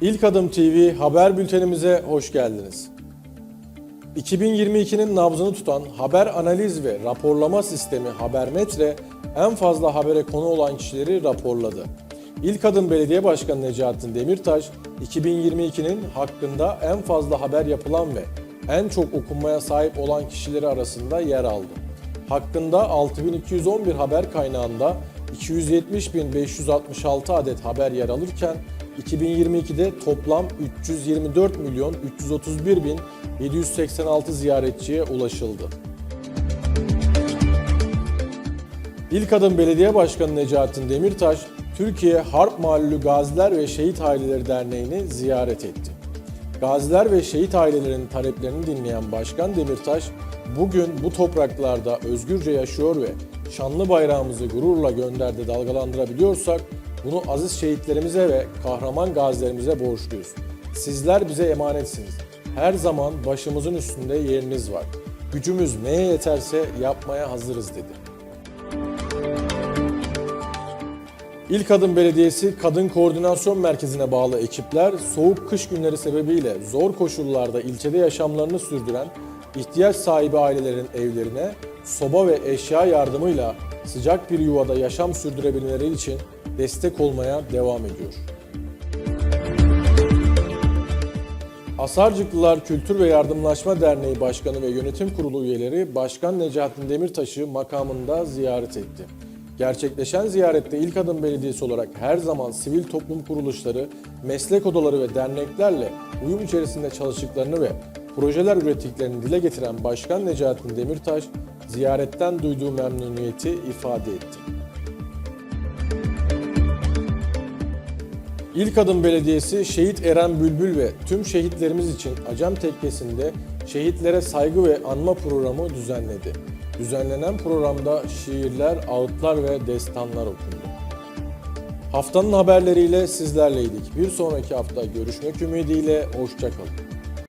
İlk Adım TV haber bültenimize hoş geldiniz. 2022'nin nabzını tutan haber analiz ve raporlama sistemi Habermetre en fazla habere konu olan kişileri raporladı. İlk Adım Belediye Başkanı Necatin Demirtaş, 2022'nin hakkında en fazla haber yapılan ve en çok okunmaya sahip olan kişileri arasında yer aldı. Hakkında 6211 haber kaynağında 270.566 adet haber yer alırken 2022'de toplam 324 milyon 331 bin 786 ziyaretçiye ulaşıldı. İlk adım Belediye Başkanı Necatin Demirtaş, Türkiye Harp Mahallü Gaziler ve Şehit Aileleri Derneği'ni ziyaret etti. Gaziler ve şehit ailelerinin taleplerini dinleyen Başkan Demirtaş, bugün bu topraklarda özgürce yaşıyor ve şanlı bayrağımızı gururla gönderde dalgalandırabiliyorsak, bunu aziz şehitlerimize ve kahraman gazilerimize borçluyuz. Sizler bize emanetsiniz. Her zaman başımızın üstünde yeriniz var. Gücümüz neye yeterse yapmaya hazırız dedi. İlk Adım Belediyesi Kadın Koordinasyon Merkezi'ne bağlı ekipler soğuk kış günleri sebebiyle zor koşullarda ilçede yaşamlarını sürdüren ihtiyaç sahibi ailelerin evlerine soba ve eşya yardımıyla sıcak bir yuvada yaşam sürdürebilmeleri için destek olmaya devam ediyor. Asarcıklılar Kültür ve Yardımlaşma Derneği Başkanı ve Yönetim Kurulu üyeleri Başkan Necatin Demirtaş'ı makamında ziyaret etti. Gerçekleşen ziyarette İlk Adım Belediyesi olarak her zaman sivil toplum kuruluşları, meslek odaları ve derneklerle uyum içerisinde çalıştıklarını ve projeler ürettiklerini dile getiren Başkan Necatin Demirtaş, ziyaretten duyduğu memnuniyeti ifade etti. İlk Adım Belediyesi Şehit Eren Bülbül ve tüm şehitlerimiz için Acem Tekkesi'nde şehitlere saygı ve anma programı düzenledi. Düzenlenen programda şiirler, ağıtlar ve destanlar okundu. Haftanın haberleriyle sizlerleydik. Bir sonraki hafta görüşmek ümidiyle hoşçakalın.